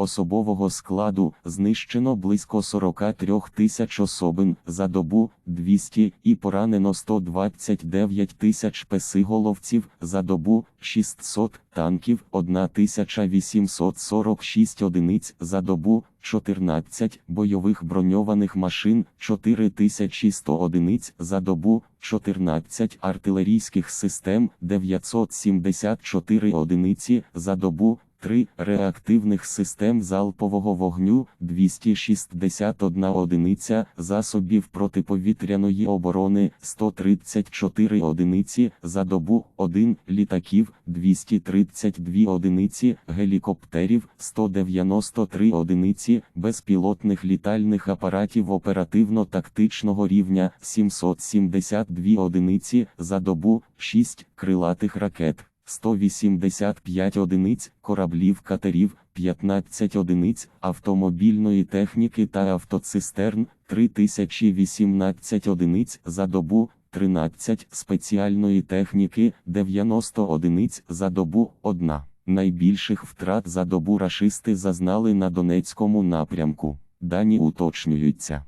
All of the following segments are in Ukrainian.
Особового складу знищено близько 43 тисяч особин за добу 200 і поранено 129 тисяч песиголовців за добу 600 танків 1846 одиниць за добу 14 бойових броньованих машин 4100 одиниць за добу 14 артилерійських систем 974 одиниці за добу 3 реактивних систем залпового вогню 261 одиниця засобів протиповітряної оборони 134 одиниці за добу 1 літаків 232 одиниці гелікоптерів 193 одиниці безпілотних літальних апаратів оперативно-тактичного рівня 772 одиниці за добу 6 крилатих ракет 185 одиниць кораблів катерів, 15 одиниць автомобільної техніки та автоцистерн, 3018 одиниць за добу, 13 спеціальної техніки, 90 одиниць за добу, 1. Найбільших втрат за добу рашисти зазнали на Донецькому напрямку. Дані уточнюються.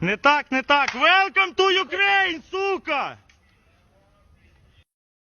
Не так, не так. Welcome to Ukraine, сука!